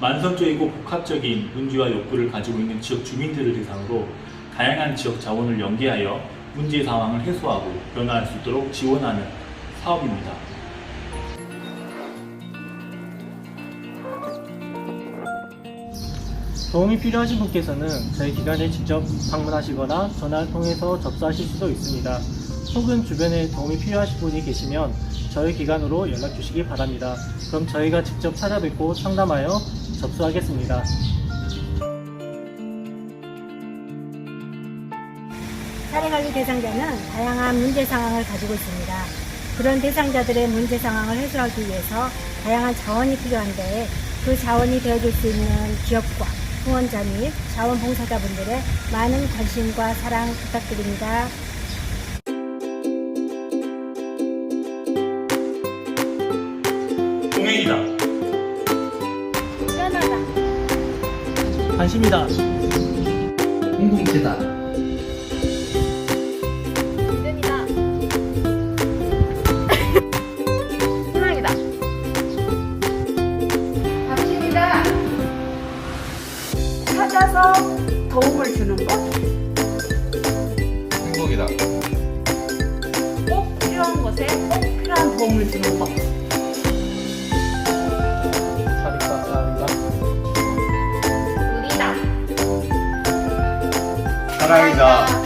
만성적이고 복합적인 문제와 욕구를 가지고 있는 지역 주민들을 대상으로 다양한 지역 자원을 연계하여 문제 상황을 해소하고 변화할 수 있도록 지원하는 사업입니다. 도움이 필요하신 분께서는 저희 기관에 직접 방문하시거나 전화를 통해서 접수하실 수도 있습니다. 혹은 주변에 도움이 필요하신 분이 계시면 저희 기관으로 연락 주시기 바랍니다. 그럼 저희가 직접 찾아뵙고 상담하여 접수하겠습니다. 사례관리 대상자는 다양한 문제 상황을 가지고 있습니다. 그런 대상자들의 문제 상황을 해소하기 위해서 다양한 자원이 필요한데 그 자원이 되어줄 수 있는 기업과 후원자 및 자원봉사자분들의 많은 관심과 사랑 부탁드립니다. 동행이다. 편하다. 관심이다. 공동체다. 믿음이다. 희망이다. 당신이다. 찾아서 도움을 주는 것. 행복이다. 꼭 필요한 곳에 꼭 필요한 도움을 주는 것. 사랑이다.